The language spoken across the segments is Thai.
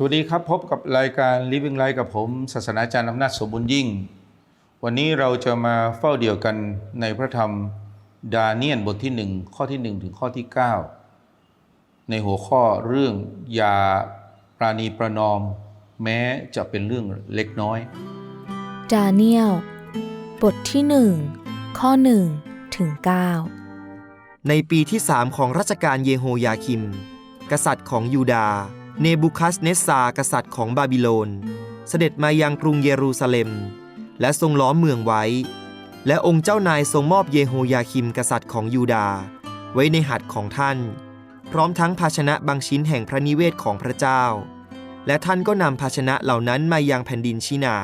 สวัสดีครับ พบกับรายการ Living Life กับผม ศาสนาจารย์อำนาจสมบูรณ์ยิ่ง วันนี้เราจะมาเฝ้าเดี่ยวกันในพระธรรมดาเนียนบทที่ 1 ข้อที่ 1 ถึงข้อที่ 9 ในหัวข้อเรื่องอย่าปราณีประนอม แม้จะเป็นเรื่องเล็กน้อย ดาเนียลบทที่หนึ่งข้อหนึ่งถึงเก้าในปีที่สามของรัชกาลเยโฮยาคิม กษัตริย์ของยูดาห์ เนบูคัสเนสซากษัตริย์ของบาบิโลน เสด็จมายังกรุงเยรูซาเล็ม และทรงล้อมเมืองไว้ และองค์เจ้านายทรงมอบเยโฮยาคิมกษัตริย์ของยูดาห์ไว้ในหัตถ์ของท่าน พร้อมทั้งภาชนะบางชิ้นแห่งพระนิเวศของพระเจ้า และท่านก็นำภาชนะเหล่านั้นมายังแผ่นดินชินา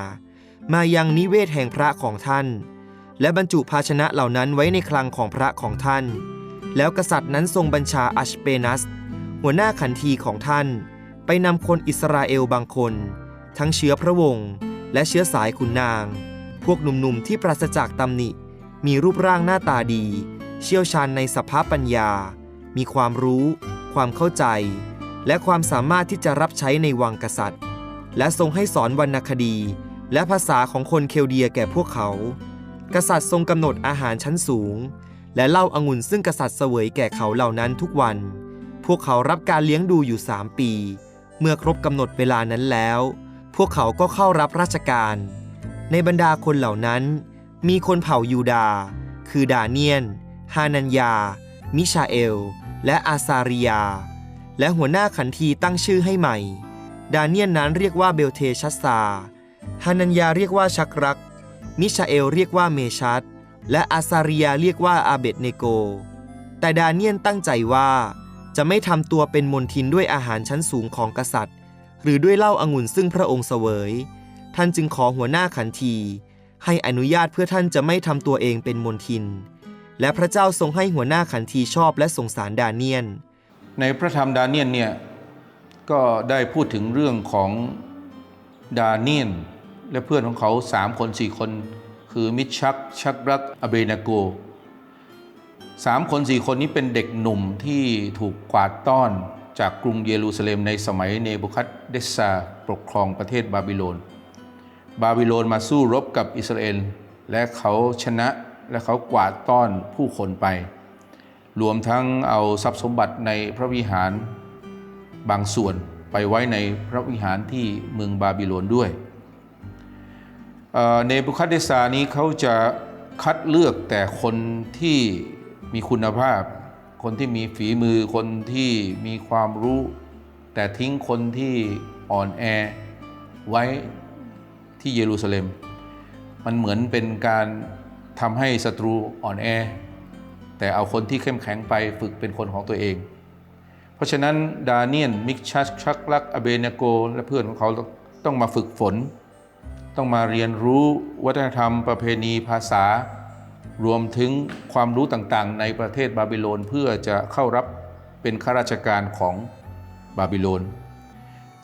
มายังนิเวศแห่งพระของท่าน และบรรจุภาชนะเหล่านั้นไว้ในคลังของพระของท่าน แล้วกษัตริย์นั้นทรงบัญชาอัชเปนัส หัวหน้าขันทีของท่าน ไปนำคนอิสราเอลบางคน ทั้งเชื้อพระวงศ์และเชื้อสายขุนนาง พวกหนุ่มๆที่ปราศจากตำหนิ มีรูปร่างหน้าตาดี เชี่ยวชาญในสภาพปัญญา มีความรู้ ความเข้าใจ และความสามารถที่จะรับใช้ในวังกษัตริย์ และทรงให้สอนวรรณคดี และภาษาของคนเคลเดียแก่พวกเขา กษัตริย์ทรงกำหนดอาหารชั้นสูง และเล้าอางุ่นซึ่งกษัตริย์เสวยแก่เขาเหล่านั้นทุกวัน พวกเขารับการเลี้ยงดูอยู่สามปี เมื่อครบกำหนดเวลานั้นแล้ว พวกเขาก็เข้ารับราชการ ในบรรดาคนเหล่านั้น มีคนเผ่ายูดา คือดาเนียน ฮานัญญา มิชาเอล และอาซาริยา และหัวหน้าขันทีตั้งชื่อให้ใหม่ ดาเนียนนั้นเรียกว่าเบลเทชัสซา ฮานัญญาเรียกว่าชักรัก มิชาเอลเรียกว่าเมชัดและอาซาริยาเรียกว่าอาเบดเนโก แต่ดาเนียนตั้งใจว่า จะไม่ทำตัวเป็นมนทินด้วยอาหารชั้นสูงของกษัตริย์ หรือด้วยเหล้าอางุ่นซึ่งพระองค์เสวย ท่านจึงขอหัวหน้าขันที ให้อนุญาตเพื่อท่านจะไม่ทำตัวเองเป็นมนทิน และพระเจ้าทรงให้หัวหน้าขันทีชอบและสงสารดาเนียน ในพระธรรมดาเนียนเนี่ยก็ได้พูดถึงเรื่องของดาเนียน และเพื่อนของเขาสามคนสี่คน คือมิชชักชักรักอเบนาโก สามคนสี่คนนี้เป็นเด็กหนุ่มที่ถูกกวาดต้อนจากกรุงเยรูซาเล็มในสมัยเนบูคัดเดสซาปกครองประเทศบาบิโลน บาบิโลนมาสู้รบกับอิสราเอลและเขาชนะและเขากวาดต้อนผู้คนไป รวมทั้งเอาทรัพย์สมบัติในพระวิหารบางส่วนไปไว้ในพระวิหารที่เมืองบาบิโลนด้วยเนบุคัดเดซานี้เขาจะคัดเลือกแต่คนที่ มีคุณภาพ คนที่มีฝีมือคนที่มีความรู้ แต่ทิ้งคนที่อ่อนแอไว้ที่เยรูซาเล็ม มันเหมือนเป็นการทำให้ศัตรูอ่อนแอ แต่เอาคนที่เข้มแข็งไปฝึกเป็นคนของตัวเอง เพราะฉะนั้นดาเนียนมิกชัสชักลักอเบเนโก และเพื่อนของเขาต้องมาฝึกฝน ต้องมาเรียนรู้วัฒนธรรมประเพณีภาษา รวมถึงความรู้ต่างๆ ในประเทศบาบิโลนเพื่อจะเข้ารับเป็นข้าราชการของบาบิโลน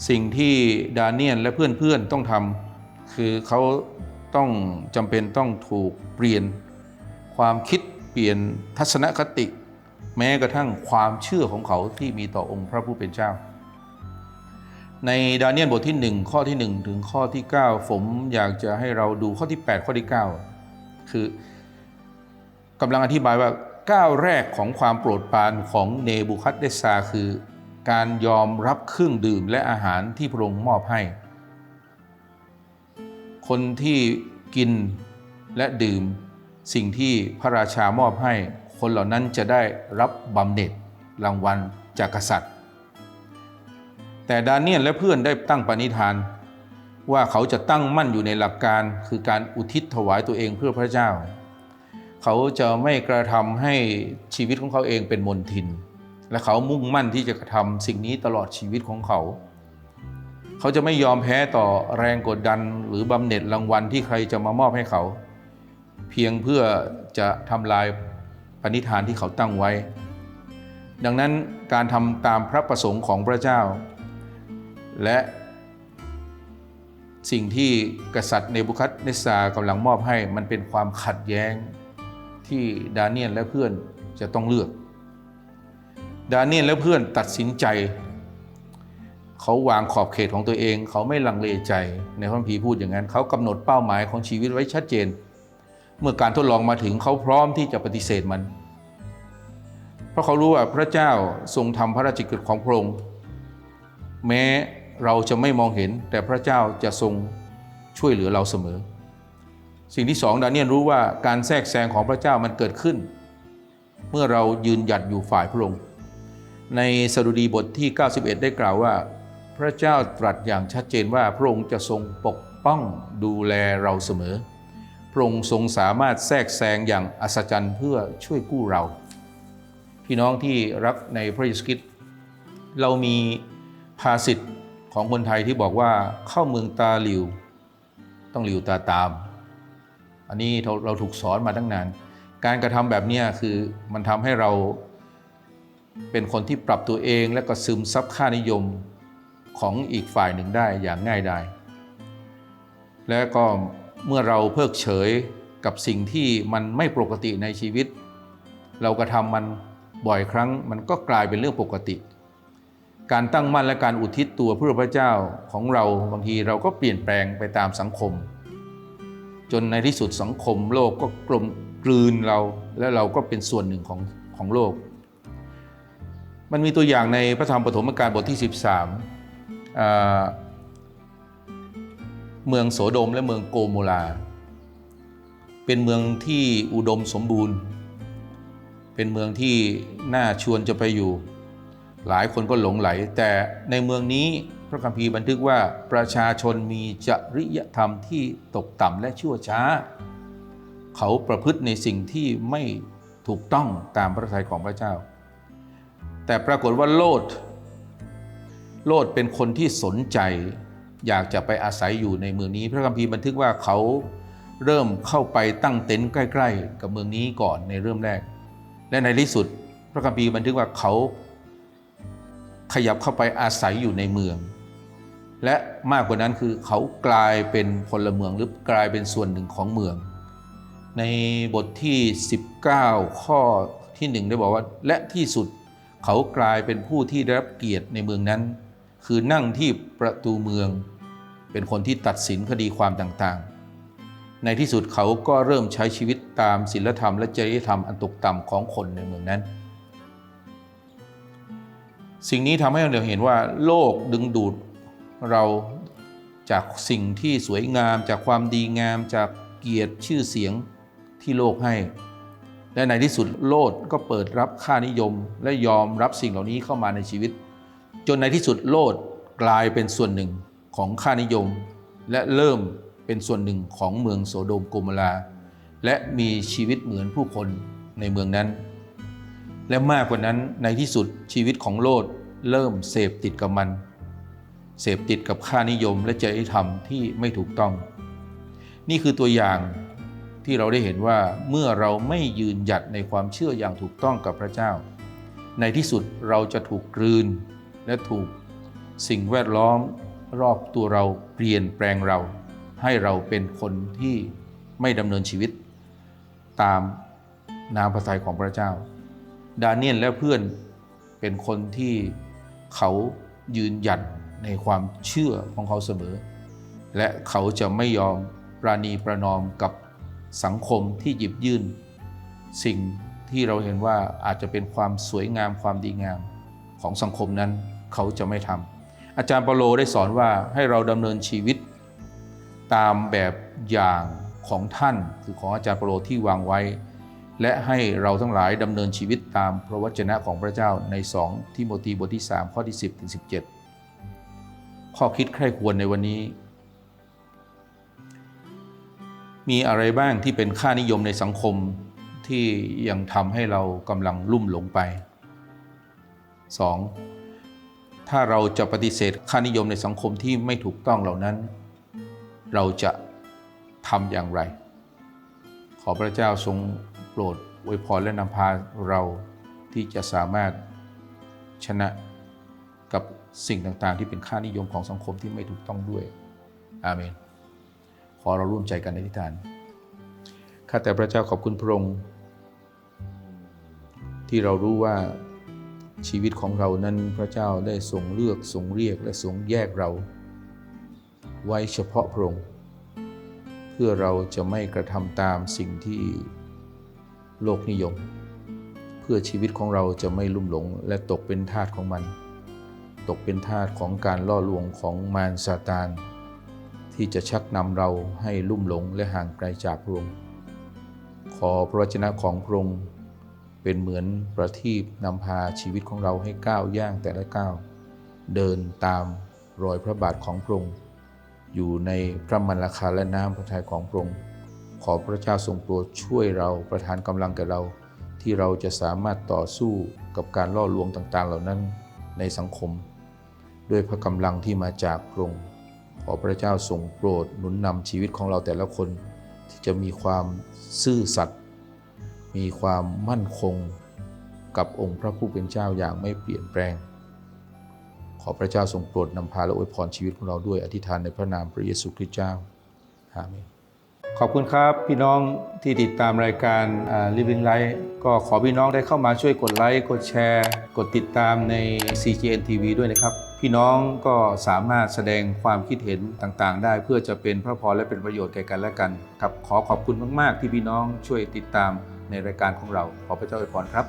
สิ่งที่ดาเนียนและเพื่อนๆต้องทำคือเขาต้องจำเป็นต้องถูกเปลี่ยนความคิดเปลี่ยนทัศนคติ แม้กระทั่งความเชื่อของเขาที่มีต่อองค์พระผู้เป็นเจ้า ในดาเนียลบทที่ 1 ข้อที่ 1 ถึงข้อที่ 9 ผมอยากจะให้เราดูข้อที่ 8 ข้อที่ 9 คือ กำลังอธิบายว่าก้าวแรกของความโปรดปรานของเนบูคัดเดซาคือ การยอมรับเครื่องดื่มและอาหารที่พระองค์มอบให้ คนที่กินและดื่มสิ่งที่พระราชามอบให้ คนเหล่านั้นจะได้รับบำเหน็จรางวัลจากกษัตริย์ แต่ดาเนียลและเพื่อนได้ตั้งปณิธาน ว่าเขาจะตั้งมั่นอยู่ในหลักการคือการอุทิศถวายตัวเองเพื่อพระเจ้า เขาจะไม่กระทำให้ชีวิตของเขาเองเป็นมนทิน และเขามุ่งมั่นที่จะกระทำสิ่งนี้ตลอดชีวิตของเขา เขาจะไม่ยอมแพ้ต่อแรงกดดันหรือบำเหน็จรางวัลที่ใครจะมามอบให้เขา เพียงเพื่อจะทำลายปณิธานที่เขาตั้งไว้ ดังนั้นการทำตามพระประสงค์ของพระเจ้า และสิ่งที่กษัตริย์เนบุคัดเนสซากำลังมอบให้มันเป็นความขัดแย้ง ที่ดาเนียลและเพื่อนจะต้องเลือก ดาเนียลและเพื่อนตัดสินใจ เขาวางขอบเขตของตัวเอง เขาไม่ลังเลใจในพระคัมภีพูดอย่างนั้น เขากำหนดเป้าหมายของชีวิตไว้ชัดเจน เมื่อการทดลองมาถึงเขาพร้อมที่จะปฏิเสธมัน เพราะเขารู้ว่าพระเจ้าทรงทำพระราชกิจของพระองค์แม้เราจะไม่มองเห็นแต่พระเจ้าจะทรงช่วยเหลือเราเสมอ สิ่งที่สองดาเนียลรู้ว่าการแทรกแซงของพระเจ้ามันเกิดขึ้น เมื่อเรายืนหยัดอยู่ฝ่ายพระองค์ ในสดุดีบทที่ 91 ได้กล่าวว่า พระเจ้าตรัสอย่างชัดเจนว่าพระองค์จะทรงปกป้องดูแลเราเสมอ พระองค์ทรงสามารถแทรกแซงอย่างอัศจรรย์เพื่อช่วยกู้เรา พี่น้องที่รักในพระเยซูคริสต์เรามีภาษิตของคนไทยที่บอกว่าเข้าเมืองตาหลิว ต้องหลิวตาตาม อันนี้เราเราถูกสอนมาตั้งนาน การกระทำแบบนี้คือมันทำให้เราเป็นคนที่ปรับตัวเองและก็ซึมซับค่านิยมของอีกฝ่ายหนึ่งได้อย่างง่ายดายและก็เมื่อเราเพิกเฉยกับสิ่งที่มันไม่ปกติในชีวิต เรากระทำมันบ่อยครั้งมันก็กลายเป็นเรื่องปกติ การตั้งมั่นและการอุทิศตัวเพื่อพระเจ้าของเราบางทีเราก็เปลี่ยนแปลงไปตามสังคม จนในที่สุดสังคมโลกก็กลมกลืนเรา และเราก็เป็นส่วนหนึ่งของของโลก มันมีตัวอย่างในพระธรรมปฐมกาลบทที่ 13อ่าเมืองโสโดมและเมืองโกโมลา เป็นเมืองที่อุดมสมบูรณ์ เป็นเมืองที่น่าชวนจะไปอยู่ หลายคนก็หลงไหล แต่ในเมืองนี้ พระคัมภีร์บันทึกว่าประชาชนมีจริยธรรมที่ตกต่ำและชั่วช้า เขาประพฤติในสิ่งที่ไม่ถูกต้องตามพระทัยของพระเจ้า แต่ปรากฏว่าโลด โลดเป็นคนที่สนใจ อยากจะไปอาศัยอยู่ในเมืองนี้ พระคัมภีร์บันทึกว่าเขาเริ่มเข้าไปตั้งเต็นท์ใกล้ ๆ กับเมืองนี้ก่อนในเริ่มแรก และในที่สุด พระคัมภีร์บันทึกว่าเขาขยับเข้าไปอาศัยอยู่ในเมือง และมากกว่านั้นคือเขากลายเป็นพลเมืองหรือกลายเป็นส่วนหนึ่งของเมือง ในบทที่ 19 ข้อที่หนึ่งได้บอกว่า และที่สุดเขากลายเป็นผู้ที่ได้รับเกียรติในเมืองนั้น คือนั่งที่ประตูเมือง เป็นคนที่ตัดสินคดีความต่างๆ ในที่สุดเขาก็เริ่มใช้ชีวิตตามศีลธรรมและจริยธรรมอันตกต่ำของคนในเมืองนั้นสิ่งนี้ทำให้เราเห็นว่าโลกดึงดูด เราจากสิ่งที่สวยงาม จากความดีงาม จากเกียรติชื่อเสียงที่โลกให้ และในที่สุดโลดก็เปิดรับค่านิยม และยอมรับสิ่งเหล่านี้เข้ามาในชีวิต จนในที่สุดโลดกลายเป็นส่วนหนึ่งของค่านิยม และเริ่มเป็นส่วนหนึ่งของเมืองโสโดมโกมราและมีชีวิตเหมือนผู้คนในเมืองนั้น และมากกว่านั้นในที่สุดชีวิตของโลดเริ่มเสพติดกับมัน เสพติดกับค่านิยมและจริยธรรมที่ไม่ถูกต้อง นี่คือตัวอย่างที่เราได้เห็นว่าเมื่อเราไม่ยืนหยัดในความเชื่ออย่างถูกต้องกับพระเจ้า ในที่สุดเราจะถูกกลืนและถูกสิ่งแวดล้อมรอบตัวเราเปลี่ยนแปลงเรา ให้เราเป็นคนที่ไม่ดำเนินชีวิต ตามน้ำพระทัยของพระเจ้า ดาเนียลและเพื่อนเป็นคนที่เขายืนหยัด ในความเชื่อของเขาเสมอ และเขาจะไม่ยอมปราณีประนอมกับสังคมที่หยิบยื่น สิ่งที่เราเห็นว่าอาจจะเป็นความสวยงามความดีงามของสังคมนั้นเขาจะไม่ทำอาจารย์เปาโลได้สอนว่าให้เราดำเนินชีวิต ตามแบบอย่างของท่านคือของอาจารย์เปาโลที่วางไว้ และให้เราทั้งหลายดำเนินชีวิตตามพระวจนะของพระเจ้าใน 2 ทิโมธีบทที่ 3 ข้อที่ 10ถึง17 ข้อคิดใคร่ควรในวันนี้ มีอะไรบ้างที่เป็นค่านิยมในสังคมที่ยังทำให้เรากำลังลุ่มหลงไป 2. ถ้าเราจะปฏิเสธค่านิยมในสังคมที่ไม่ถูกต้องเหล่านั้น เราจะทำอย่างไร ขอพระเจ้าทรงโปรดอวยพรและนำพาเราที่จะสามารถชนะกับ สิ่งต่างๆ ที่เป็นค่านิยมของสังคมที่ไม่ถูกต้องด้วย อาเมน ขอเราร่วมใจกันในทิฏฐาน ข้าแต่พระเจ้าขอบคุณพระองค์ ที่เรารู้ว่าชีวิตของเรานั้นพระเจ้าได้ทรงเลือกทรงเรียกและทรงแยกเรา ไว้เฉพาะพระองค์เพื่อเราจะไม่กระทำตามสิ่งที่โลกนิยม เพื่อชีวิตของเราจะไม่ลุ่มหลงและตกเป็นทาสของมัน ตกเป็นทาสของการล่อลวงของมารซาตาน ที่จะชักนำเราให้ลุ่มหลงและห่างไกลจากพระองค์ขอพระวจนะของพระองค์เป็นเหมือนประทีปนำพาชีวิตของเราให้ก้าวย่างแต่ละก้าวเดินตามรอยพระบาทของพระองค์อยู่ในพระมรรคาและน้ำพระทัยของพระองค์ขอพระเจ้าทรงโปรดช่วยเราประทานกำลังแก่เรา ที่เราจะสามารถต่อสู้กับการล่อลวงต่างๆ เหล่านั้นในสังคม ด้วยพระกำลังที่มาจากพระองค์ขอพระเจ้าทรงโปรดหนุนนำชีวิตของเราแต่ละคนที่จะมีความซื่อสัตย์มีความมั่นคงกับองค์พระผู้เป็นเจ้าอย่างไม่เปลี่ยนแปลง ขอพระเจ้าทรงโปรดนำพาและอวยพรชีวิตของเราด้วยอธิษฐานในพระนามพระเยซูคริสต์เจ้าอาเมนขอบคุณครับพี่น้องที่ติดตามรายการ Living Life ก็ขอพี่น้องได้เข้ามาช่วยกดไลค์กดแชร์ กดติดตามใน CGN TV ด้วยนะครับ พี่น้องก็สามารถแสดงความคิดเห็นต่างๆ ได้เพื่อจะเป็นพระพรและเป็นประโยชน์แก่กันและกันครับขอขอบคุณมาก ๆ ที่พี่น้องช่วยติดตามในรายการของเรา ขอพระเจ้าอวยพรครับ